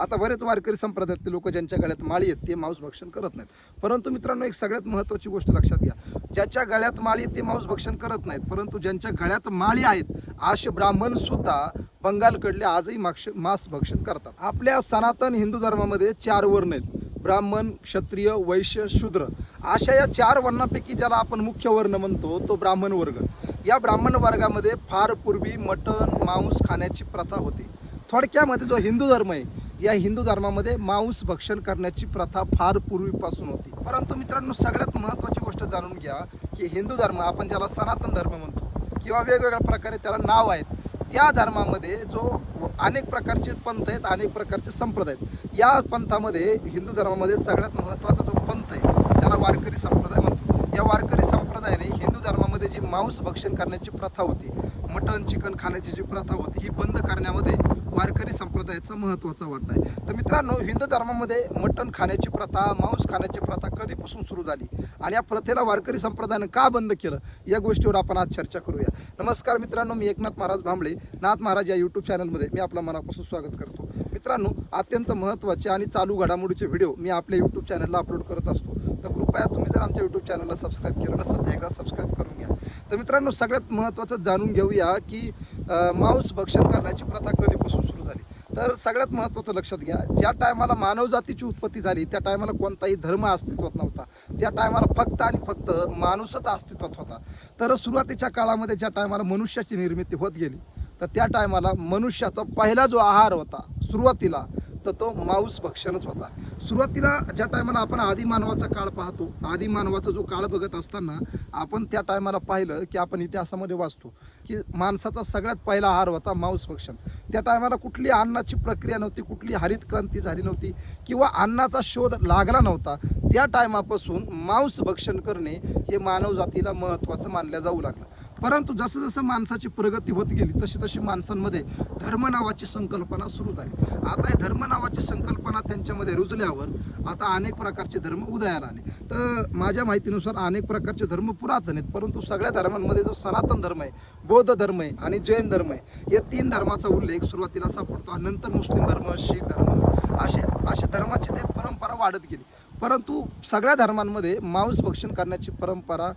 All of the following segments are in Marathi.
आता बरेच वारकरी संप्रदायातले लोक ज्यांच्या गळ्यात माळी आहेत ते मांस भक्षण करत नाहीत. परंतु मित्रांनो एक सगळ्यात महत्त्वाची गोष्ट लक्षात घ्या. ज्याच्या गळ्यात माळी आहेत ते मांस भक्षण करत नाहीत. परंतु ज्यांच्या गळ्यात माळी आहेत आश ब्राह्मण सुद्धा बंगालकडले आजही माक्ष मांस भक्षण करतात. आपल्या सनातन हिंदू धर्मामध्ये चार वर्ण आहेत. ब्राह्मण क्षत्रिय वैश्य शूद्र. अशा या चार वर्णापैकी ज्याला आपण मुख्य वर्ण म्हणतो तो ब्राह्मण वर्ग. या ब्राह्मण वर्गामध्ये फार पूर्वी मटण मांस खाण्याची प्रथा होती. थोडक्यामध्ये जो हिंदू धर्म आहे या हिंदू धर्मामध्ये मांस भक्षण करण्याची प्रथा फार पूर्वीपासून होती. परंतु मित्रांनो सगळ्यात महत्त्वाची गोष्ट जाणून घ्या की हिंदू धर्म आपण ज्याला सनातन धर्म म्हणतो किंवा वेगवेगळ्या प्रकारे त्याला नाव आहेत त्या धर्मामध्ये जो अनेक प्रकारचे पंथ आहेत अनेक प्रकारचे संप्रदाय आहेत. या पंथामध्ये हिंदू धर्मामध्ये सगळ्यात महत्त्वाचा जो पंथ आहे त्याला वारकरी संप्रदाय म्हणतो. या वारकरी संप्रदायाने हिंदू धर्मामध्ये जी मांस भक्षण करण्याची प्रथा होती मटन चिकन खाण्याची जी प्रथा होती ही बंद करण्यामध्ये वारकरी संप्रदायाचं महत्त्वाचा वाटा आहे. तर मित्रांनो हिंदू धर्मामध्ये मटण खाण्याची प्रथा मांस खाण्याची प्रथा कधीपासून सुरू झाली आणि या प्रथेला वारकरी संप्रदायानं का बंद केलं या गोष्टीवर आपण आज चर्चा करूया. नमस्कार मित्रांनो मी एकनाथ महाराज भांबळे. नाथ महाराज या यूट्यूब चॅनलमध्ये मी आपला मनापासून स्वागत करतो. मित्रांनो अत्यंत महत्त्वाचे आणि चालू घडामोडीचे व्हिडिओ मी आपल्या यूट्यूब चॅनलला अपलोड करत असतो. तर कृपया तुम्ही जर आमच्या यूट्यूब चॅनलला सबस्क्राईब केलं नसेल तर एकदा सबस्क्राईब करून घ्या. तर मित्रांनो सगळ्यात महत्त्वाचं जाणून घेऊया की मांस भक्षण करण्याची प्रथा कधीपासून सुरू झाली? तर सगळ्यात महत्त्वाचं लक्षात घ्या ज्या टायमाला मानवजातीची उत्पत्ती झाली त्या टायमाला कोणताही धर्म अस्तित्वात नव्हता. त्या टायमाला फक्त आणि फक्त माणूसच अस्तित्वात होता. तर सुरुवातीच्या काळामध्ये ज्या टायमाला मनुष्याची निर्मिती होत गेली तर त्या टायमाला मनुष्याचा पहिला जो आहार होता सुरुवातीला तर तो मांस भक्षणच होता. सुरुवातीला ज्या टायमाला आपण आदिमानवाचा काळ पाहतो आदिमानवाचा जो काळ बघत असताना आपण त्या टायमाला पाहिलं की आपण इतिहासामध्ये वाचतो की माणसाचा सगळ्यात पहिला आहार होता मांस भक्षण. त्या टायमाला कुठली अन्नाची प्रक्रिया नव्हती कुठली हरित क्रांती झाली नव्हती किंवा अन्नाचा शोध लागला नव्हता त्या टायमापासून मांस भक्षण करणे हे मानवजातीला महत्त्वाचं मानलं जाऊ लागलं. परंतु जसं जसं माणसाची प्रगती होत गेली तशी तशी माणसांमध्ये धर्म नावाची संकल्पना सुरू झाली. आता हे धर्म नावाची संकल्पना त्यांच्यामध्ये रुजल्यावर आता अनेक प्रकारचे धर्म उदयाला आले. तर माझ्या माहितीनुसार अनेक प्रकारचे धर्म पुरातन आहेत परंतु सगळ्या धर्मांमध्ये जो सनातन धर्म आहे बौद्ध धर्म आहे आणि जैन धर्म आहे या तीन धर्माचा उल्लेख सुरुवातीला सापडतो. नंतर मुस्लिम धर्म शीख धर्म. असे असे धर्माची ते परंपरा वाढत गेली. परंतु सगळ्या धर्मांमध्ये मांस भक्षण करण्याची परंपरा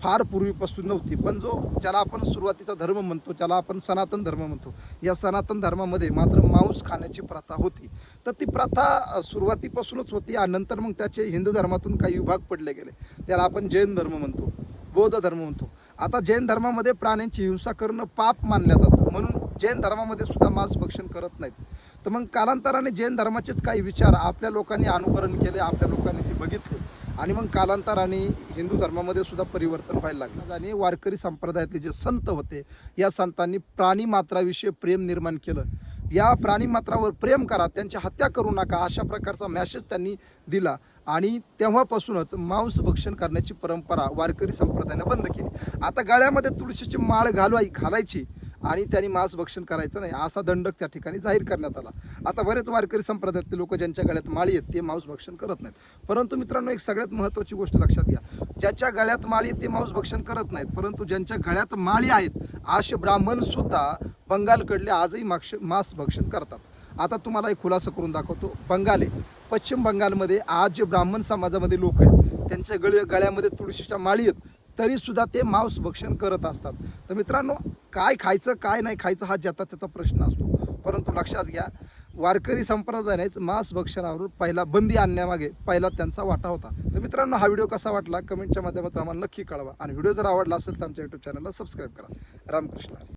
फार पूर्वीपासून नव्हती. पण जो ज्याला आपण सुरुवातीचा धर्म म्हणतो ज्याला आपण सनातन धर्म म्हणतो या सनातन धर्मामध्ये मात्र मांस खाण्याची प्रथा होती. तर ती प्रथा सुरुवातीपासूनच होती आणि नंतर मग त्याचे हिंदू धर्मातून काही विभाग पडले गेले. त्याला आपण जैन धर्म म्हणतो बौद्ध धर्म म्हणतो. आता जैन धर्मामध्ये प्राण्यांची हिंसा करणं पाप मानल्या जातं. म्हणून जैन धर्मामध्ये सुद्धा मांस भक्षण करत नाहीत. तर मग कालांतराने जैन धर्माचेच काही विचार आपल्या लोकांनी अनुकरण केले आपल्या लोकांनी ते बघितले. आणि मग कालांतराने हिंदू धर्मामध्ये सुद्धा परिवर्तन व्हायला लागलं. आणि वारकरी संप्रदायातले जे संत होते या संतांनी प्राणीमात्राविषयी प्रेम निर्माण केलं. या प्राणीमात्रावर प्रेम करा त्यांची हत्या करू नका अशा प्रकारचा मॅसेज त्यांनी दिला. आणि तेव्हापासूनच मांस भक्षण करण्याची परंपरा वारकरी संप्रदायाने बंद केली. आता गळ्यामध्ये तुळशीची माळ घालवाई घालायची आणि त्यांनी मांस भक्षण करायचं नाही असा दंडक त्या ठिकाणी जाहीर करण्यात आला. आता बरेच वारकरी संप्रदायातले लोक ज्यांच्या गळ्यात माळी आहेत ते मांस भक्षण करत नाहीत. परंतु मित्रांनो एक सगळ्यात महत्त्वाची गोष्ट लक्षात घ्या. ज्याच्या गळ्यात माळी आहेत ते मांस भक्षण करत नाहीत. परंतु ज्यांच्या गळ्यात माळी आहेत आश ब्राह्मण सुद्धा बंगालकडले आजही माक्ष मांस भक्षण करतात. आता तुम्हाला एक खुलासा करून दाखवतो. बंगाल आहे पश्चिम बंगालमध्ये आज जे ब्राह्मण समाजामध्ये लोक आहेत त्यांच्या गळ गळ्यामध्ये तुळशीच्या माळी आहेत तरीसुद्धा ते मांस भक्षण करत असतात. तर मित्रांनो काय खायचं काय नाही खायचं हा ज्याचा त्याचा प्रश्न असतो. परंतु लक्षात घ्या वारकरी संप्रदायानेच मांस भक्षणावर पहिला बंदी आणण्यामागे पहिला त्यांचा वाटा होता. तर मित्रांनो हा व्हिडिओ कसा वाटला? कमेंटच्या माध्यमातून आम्हाला नक्की कळवा. आणि व्हिडिओ जर आवडला असेल तर आमच्या यूट्यूब चॅनलला सबस्क्राईब करा. रामकृष्ण.